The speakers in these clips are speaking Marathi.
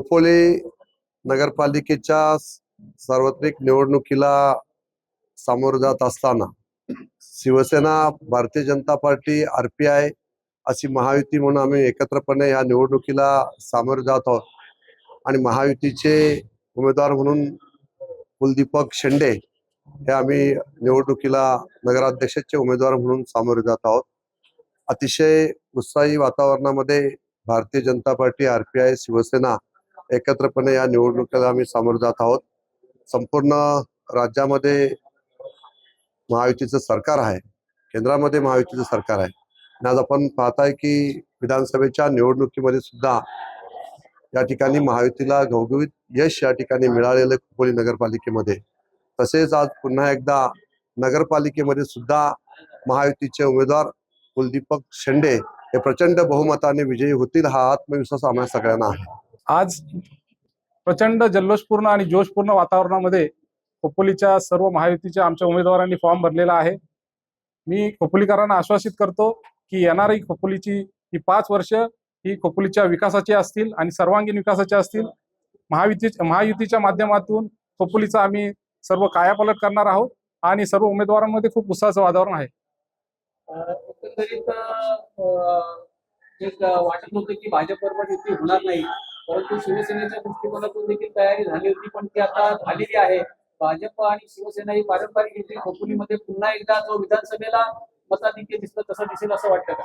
खोपोली नगरपालिकेच्या सार्वत्रिक निवडणुकीला सामोरं जात असताना Shivsena Bharatiya Janata party R P I अशी महायुती म्हणून आम्ही एकत्रपणे या निवडणुकीला सामोरे जात आहोत. आणि महायुतीचे उमेदवार म्हणून कुलदीपक शेंडे हे आम्ही निवडणुकीला नगराध्यक्षाचे उमेदवार म्हणून सामोरे जात आहोत. अतिशय उत्साही वातावरणामध्ये Bharatiya Janata party R P I Shivsena एकत्रपणे या निवडणुकीला आम्ही सामोरे जात आहोत. संपूर्ण राज्यामध्ये महायुतीचं सरकार आहे. केंद्रामध्ये महायुतीचं सरकार आहे. आज आपण पाहताय की विधानसभेच्या निवडणुकीमध्ये सुद्धा या ठिकाणी महायुतीला घवघवीत यश या ठिकाणी मिळालेलं खोपोली नगरपालिकेमध्ये. तसेच आज पुन्हा एकदा नगरपालिकेमध्ये सुद्धा महायुतीचे उमेदवार कुलदीपक शेंडे हे प्रचंड बहुमताने विजयी होतील हा आत्मविश्वास आम्हाला सगळ्यांना आहे. आज प्रचंड जल्लोषपूर्ण आणि जोशपूर्ण वातावरणामध्ये खोपोलीच्या सर्व महायुतीच्या आमच्या उमेदवारांनी फॉर्म भरलेला आहे. मी खोपोलीकरांना आश्वासित करतो की येणारी खोपोलीची ही पाच वर्ष ही खोपोलीच्या विकासाची असतील आणि सर्वांगीण विकासाची असतील महायुती महायुतीच्या माध्यमातून खोपोलीचा आम्ही सर्व कायापालट करणार आहोत आणि सर्व उमेदवारांमध्ये खूप उत्साहाचं वातावरण आहे. एकंदरीत वाटत होतं की भाजप बरोबर युती होणार नाही. परंतु शिवसेनेच्या दृष्टिकोनातून देखील तयारी झाली होती पण ती आता झालेली आहे. भाजप आणि शिवसेना ही पारंपरिक युती खोपोलीमध्ये पुन्हा एकदा जो विधानसभेला मताधिक्य दिसतं तसं दिसेल असं वाटतं का?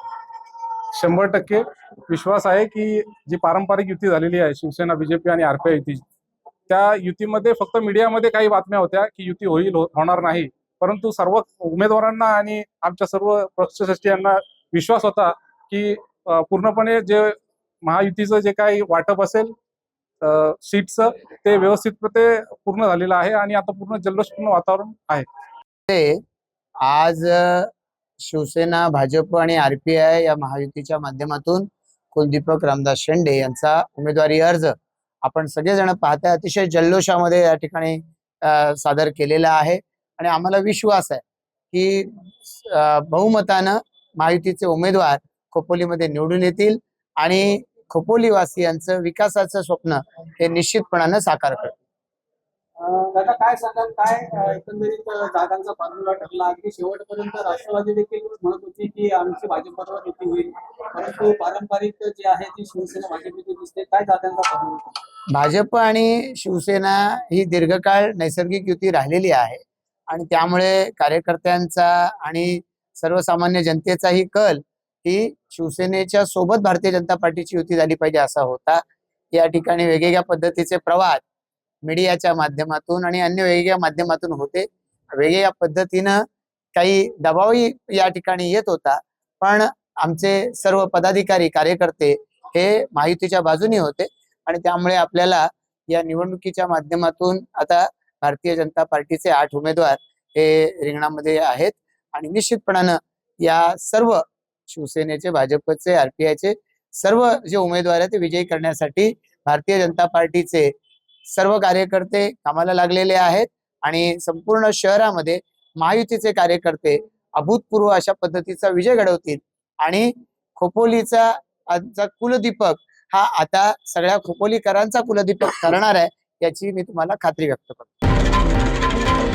शंभर टक्के. विश्वास आहे की जी पारंपरिक युती झालेली आहे शिवसेना बीजेपी आणि आरपीआय युती त्या युतीमध्ये फक्त मीडियामध्ये काही बातम्या होत्या की युती होईल हो, होणार नाही. परंतु सर्व उमेदवारांना आणि आमच्या सर्व पक्षश्रेष्ठी यांना विश्वास होता की पूर्णपणे जे महायुतीचं जे काही वाटप असेल सीटचं ते व्यवस्थितपणे पूर्ण झालेलं आहे आणि आता पूर्ण जल्लोषपूर्ण वातावरण आहे. ते आज शिवसेना भाजप आणि आरपीआय या महायुतीच्या माध्यमातून कुलदीपक रामदास शेंडे यांचा उमेदवारी अर्ज आपण सगळेजण पाहताय. अतिशय जल्लोषामध्ये या ठिकाणी सादर केलेला आहे आणि आम्हाला विश्वास आहे की बहुमतानं महायुतीचे उमेदवार खोपोलीमध्ये निवडून येतील आणि खोपोलीवासियांचं विकासाचं स्वप्न हे निश्चितपणानं साकार करतील अं, दादा काय सांगाल? काय एकंदरीत जागांचा फॉर्म्युला ठरला? अगदी शेवटपर्यंत राष्ट्रवादी देखील म्हणत होती की आमची भाजप बरोबर युती होईल. परंतु पारंपरिक जे आहे ती शिवसेना भाजप युती दिसते. काय जागांचा फॉर्म्युला भाजप आणि शिवसेना ही दीर्घकाळ नैसर्गिक युती राहिलेली आहे. आणि त्यामुळे कार्यकर्त्यांचा आणि सर्वसामान्य जनतेचाही कल ही शिवसेनेच्या सोबत भारतीय जनता पार्टीची युती झाली पाहिजे असा होता. या ठिकाणी वेगवेगळ्या पद्धतीचे प्रवाद मीडियाच्या माध्यमातून आणि अन्य वेगवेगळ्या माध्यमातून होते. वेगवेगळ्या पद्धतीनं काही दबावही या ठिकाणी येत होता. पण आमचे सर्व पदाधिकारी कार्यकर्ते हे महायुतीच्या बाजूनी होते आणि त्यामुळे आपल्याला या निवडणुकीच्या माध्यमातून आता भारतीय जनता पार्टीचे आठ उमेदवार हे रिंगणामध्ये आहेत. आणि निश्चितपणानं या सर्व शिवसेनेचे भाजपचे आरपीआयचे सर्व जे उमेदवार आहेत ते विजयी करण्यासाठी भारतीय जनता पार्टीचे सर्व कार्यकर्ते कामाला लागलेले आहेत आणि संपूर्ण शहरामध्ये महायुतीचे कार्यकर्ते अभूतपूर्व अशा पद्धतीचा विजय घडवतील. आणि खोपोलीचा आजचा कुलदीपक हा आता सगळ्या खोपोलीकरांचा कुलदीपक ठरणार आहे याची मी तुम्हाला खात्री व्यक्त करतो.